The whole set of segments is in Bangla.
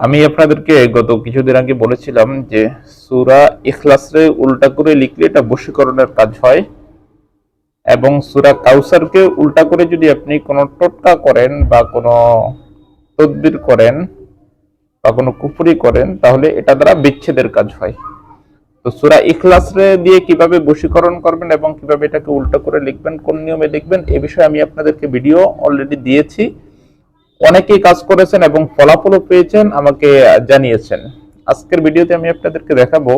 আমি আপনাদেরকে গত কিছুদিন আগে বলেছিলাম যে সুরা ইখলাসরে উল্টা করে লিখলে এটা বশীকরণের কাজ হয় এবং সুরা কাউসারকে উল্টা করে যদি আপনি কোনো টোটকা করেন বা কোনো তদবির করেন বা কোনো কুফরি করেন, তাহলে এটা দ্বারা বিচ্ছেদের কাজ হয়। তো সুরা ইখলাসরে দিয়ে কীভাবে বশীকরণ করবেন এবং কীভাবে এটাকে উল্টা করে লিখবেন, কোন নিয়মে লিখবেন, এ বিষয়ে আমি আপনাদেরকে ভিডিও অলরেডি দিয়েছি। অনেকেই কাজ করেছেন এবং ফলাফলও পেয়েছেন, আমাকে জানিয়েছেন। আজকের ভিডিওতে আমি আপনাদেরকে দেখাবো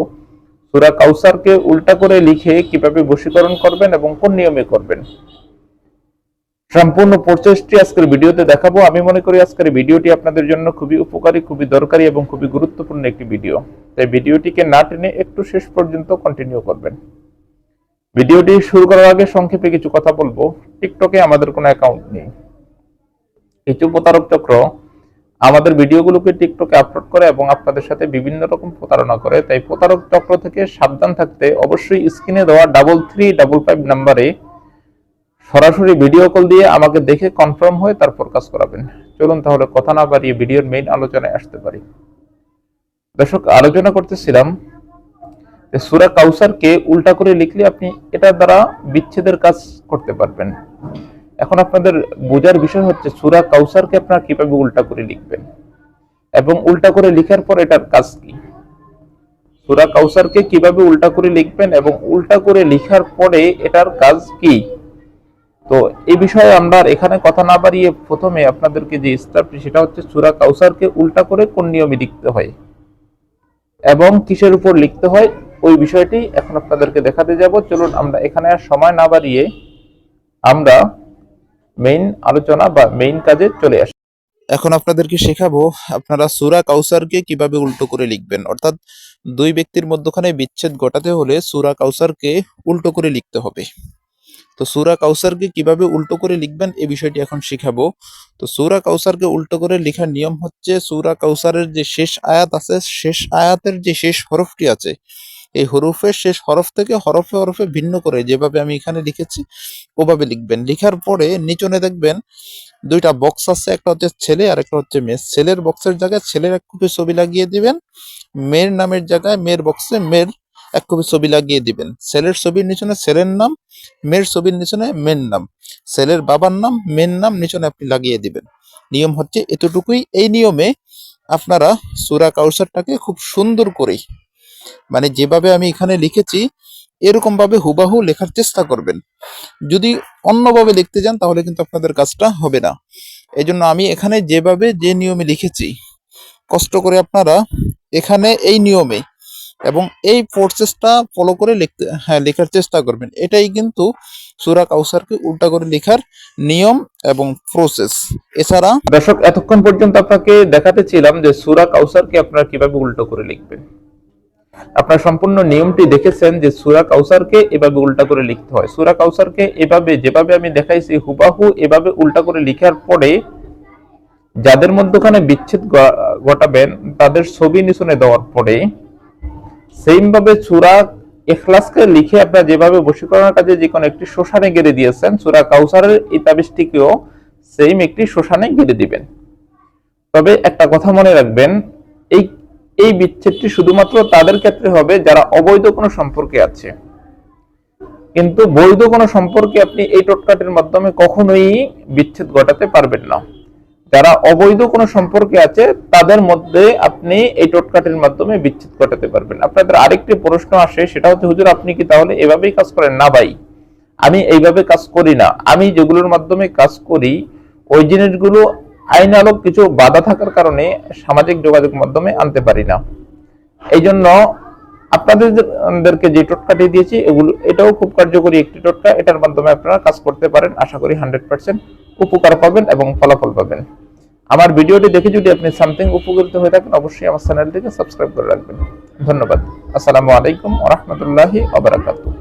সুরা কাউসারকে উল্টা করে লিখে কীভাবে বশীকরণ করবেন এবং কোন নিয়মে করবেন। সম্পূর্ণ প্রচেষ্টি আজকের ভিডিওতে দেখাবো। আমি মনে করি আজকের ভিডিওটি আপনাদের জন্য খুবই উপকারী, খুবই দরকারি এবং খুবই গুরুত্বপূর্ণ একটি ভিডিও। তাই ভিডিওটিকে না টেনে একটু শেষ পর্যন্ত কন্টিনিউ করবেন। ভিডিওটি শুরু করার আগে সংক্ষেপে কিছু কথা বলব। টিকটকে আমাদের কোনো অ্যাকাউন্ট নেই। কিছু প্রতারক চক্র আমাদের ভিডিওগুলোকে টিকটকে আপলোড করে এবং আপনাদের সাথে বিভিন্ন রকম প্রতারণা করে। তাই প্রতারক চক্র থেকে সাবধান থাকতে অবশ্যই স্ক্রিনে দেওয়া ডাবল থ্রি ডাবল ফাইভ নাম্বারে সরাসরি ভিডিও কল দিয়ে আমাকে দেখে কনফার্ম হয়ে তারপর কাজ করাবেন। চলুন তাহলে কথা না বাড়িয়ে ভিডিওর মেইন আলোচনায় আসতে পারি। দর্শক, আলোচনা করতেছিলাম সুরা কাউসারকে উল্টা করে লিখলে আপনি এটার দ্বারা বিচ্ছেদের কাজ করতে পারবেন। এখন আপনাদের বোঝার বিষয় হচ্ছে সুরা কাউসারকে আপনারা কীভাবে উল্টা করে লিখবেন? এবং উল্টা করে লিখার পর এটার কাজ কি? সুরা কাউসারকে কীভাবে উল্টা করে লিখবেন এবং উল্টা করে লিখার পরে এটার কাজ কি? তো এই বিষয়ে আমরা এখানে কথা না বাড়িয়ে প্রথমে আপনাদেরকে যে স্টাফটি সেটা হচ্ছে সুরা কাউসারকে উল্টা করে কোন নিয়মে লিখতে হয় এবং কিসের উপর লিখতে হয়, ওই বিষয়টি এখন আপনাদেরকে দেখাতে যাব। চলুন আমরা এখানে আর সময় না বাড়িয়ে আমরা মেইন আলোচনা বা মেইন কাজে চলে আসে। এখন আপনাদেরকে শেখাবো, আপনারা সুরা কাউসারকে কীভাবে উল্টো করে লিখবেন। অর্থাৎ দুই ব্যক্তির মধ্যখানে বিচ্ছেদ ঘটাতে হলে সুরা কাউসারকে উল্টো করে লিখতে হবে। তো সুরা কাউসারকে কীভাবে উল্টো করে লিখবেন এই বিষয়টি এখন শিখাবো। তো সুরা কাউসারকে উল্টো করে লেখার নিয়ম হচ্ছে, সুরা কাউসারের যে শেষ আয়াত আছে, শেষ আয়াতের যে শেষ হরফটি আছে এই হরফের শেষ হরফ থেকে হরফে হরফে ভিন্ন করে যেভাবে আমি এখানে লিখেছি, ওভাবে লিখবেন। লিখার পরে নিচনে দেখবেন দুইটা বক্স আছে, একটা হচ্ছে ছেলে আর একটা হচ্ছে মেয়ে। ছেলের বক্সের জায়গায় ছেলের এক কপি ছবি লাগিয়ে দিবেন, মেয়ের নামের জায়গায় মেয়ের বক্সে মেয়ের এক কপি ছবি লাগিয়ে দিবেন। ছেলের ছবির নিচনে ছেলের নাম, মেয়ের ছবির নিচনে মেয়ের নাম। ছেলের বাবার নাম, মেয়ের নাম নিচনে আপনি লাগিয়ে দিবেন। নিয়ম হচ্ছে এতটুকুই। এই নিয়মে আপনারা সুরা কাউসারটাকে খুব সুন্দর করে মানে যেভাবে আমি এখানে লিখেছি এরকম ভাবে হুবাহু লেখার চেষ্টা করবেন। যদি অন্যভাবে লিখতে যান, তাহলে কিন্তু আপনাদের কাজটা হবে না। এই জন্য আমি এখানে যেভাবে যে নিয়মে লিখেছি, কষ্ট করে আপনারা এখানে এই নিয়মে এবং এই প্রসেসটা ফলো করে লিখতে হ্যাঁ লেখার চেষ্টা করবেন। এটাই কিন্তু সুরা কাউসারকে উল্টা করে লেখার নিয়ম এবং প্রসেস এছাড়া দর্শক, এতক্ষণ পর্যন্ত আপনাকে দেখাতে ছিলাম যে সুরা কাউসারকে আপনারা কীভাবে উল্টো করে লিখবেন। আপনার সম্পূর্ণ নিয়মটি দেখেছেন যে সুরা কাউসারকে এভাবে উল্টা করে লিখতে হয়। সুরা কাউসারকে এভাবে, যেভাবে আমি দেখাইছি, হুবাহু এভাবে উল্টা করে লিখার পরে যাদের মধ্যখানে বিচ্ছেদ ঘটাবেন, তাদের ছবি নিচনে দেওয়ার পরে সেম ভাবে সুরা এখলাসকে লিখে আপনারা যেভাবে বশীকরণের কাজে যে কোনো একটি শ্মশানে গেড়ে দিয়েছেন, সুরা কাউসারের এই তাবিজটিকেও সেম একটি শ্মশানে গেড়ে দিবেন। তবে একটা কথা মনে রাখবেন এই বিচ্ছেদটি শুধুমাত্র তাদের ক্ষেত্রে হবে যারা অবৈধ কোনো সম্পর্কে আছে। কিন্তু বৈধ কোনো সম্পর্কে আপনি এই টোটকাটির মাধ্যমে কখনোই বিচ্ছেদ ঘটাতে পারবেন না। যারা অবৈধ কোনো সম্পর্কে আছে, তাদের মধ্যে আপনি এই টোটকাটির মাধ্যমে বিচ্ছেদ ঘটাতে পারবেন। আপনাদের আরেকটি প্রশ্ন আসে, সেটা হচ্ছে, হুজুর, আপনি কি তাহলে এভাবেই কাজ করেন? না ভাই, আমি এইভাবে কাজ করি না। আমি যেগুলোর মাধ্যমে কাজ করি, ওই জিনিসগুলো আইন আলোক কিছু বাধা থাকার কারণে সামাজিক যোগাযোগ মাধ্যমে আনতে পারি না। এই জন্য আপনাদেরকে যে টোটকাটি দিয়েছি, এগুলো এটাও খুব কার্যকরী একটি টোটকা। এটার মাধ্যমে আপনারা কাজ করতে পারেন। আশা করি হান্ড্রেড পার্সেন্ট উপকার পাবেন এবং ফলাফল পাবেন। আমার ভিডিওটি দেখে যদি আপনি সামথিং উপকৃত হয়ে থাকেন, অবশ্যই আমার চ্যানেলটিকে সাবস্ক্রাইব করে রাখবেন। ধন্যবাদ। আসসালামু আলাইকুম ওরহমতুল্লাহি ওবরাকাতুহ